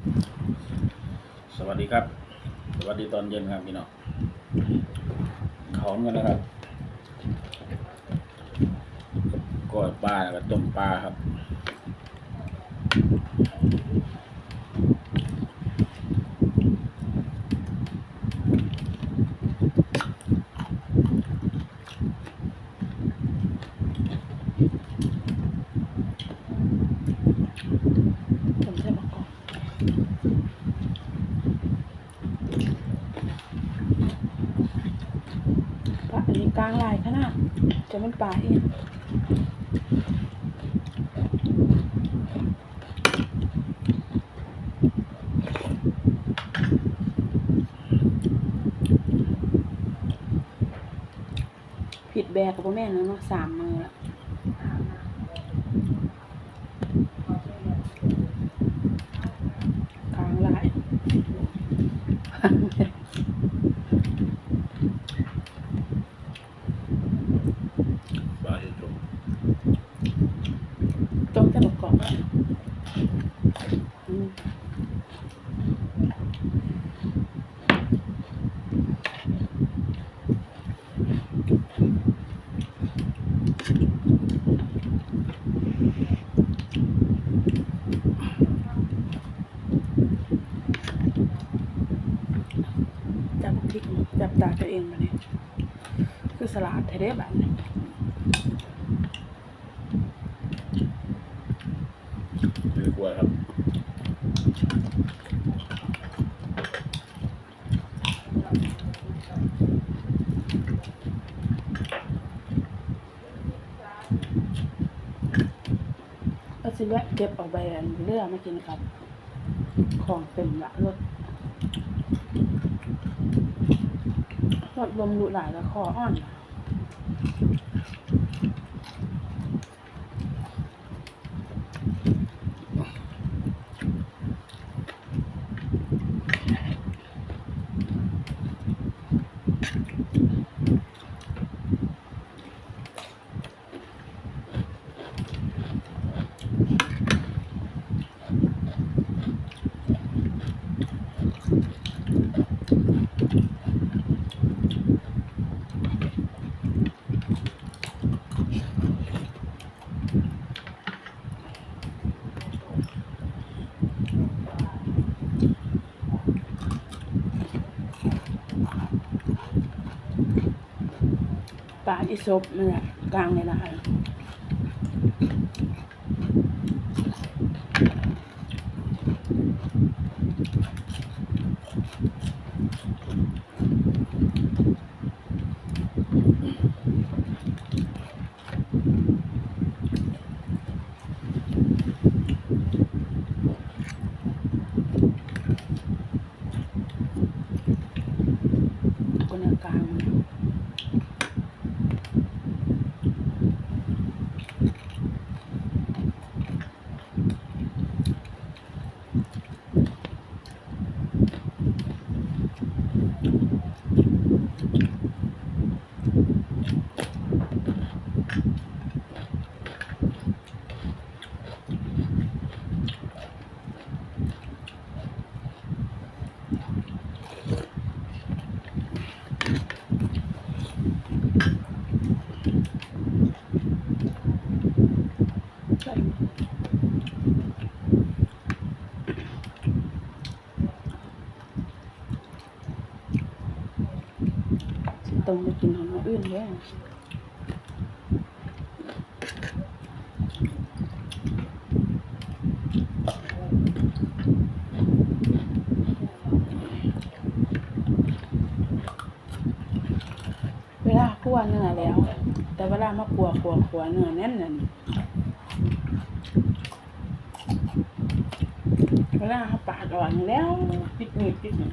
สวัสดีครับ สวัสดีตอนเย็นครับพี่น้องเขากันนะครับกอดปลาแล้วก็ต้มปลาครับ ผมใส่มะกอกปลา อันนี้กลางลายขนาดจะมันปลาเองผิดแบกกับพ่อแม่นแล้วเนาะสามมือละกลางลาย ปลาที่จุ่ม ต้มใส่มะกอกอืม จับพริกจับตาตัวเองมาเนี่ยคือสลัดไทยได้แบบนี้ คือกล้วยครับก็สิแวะเก็บเออกไปอันเรือมากินครับ ของเต็มละรถรถลมหลุหลายแล้วคออ่อน ปลาอิศบมันน่ะกลางเลยนะคะ รงไปกินของอื่นเลยเวลาคั่วเนื้อแล้ว แต่เวลามาคั่วคั่วคั่วเนื้อแน่นนั่นเวลาเขาปาดอ่อนแล้วปิดมือปิดมือ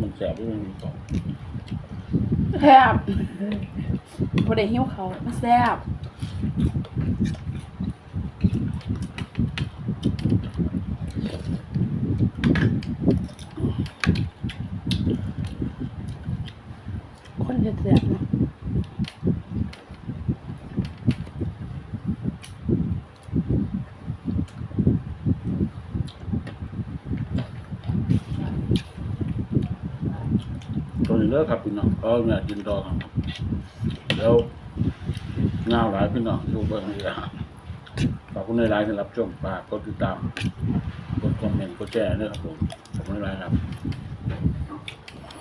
มันแสบด้วยมันกรอบแซ่บพอได้หิ้วเขาวมัแซ่บ เลิกครับพี่น้องเอาเนี่ยกินต่อครับเดี๋ยวเงาหลายพี่น้องดูเบอร์นี้ละขอบคุณในไลน์สำหรับชมฝากกดติดตามกดคอมเมนต์กดแชร์ด้วยครับผมขอบคุณในไลน์ครับ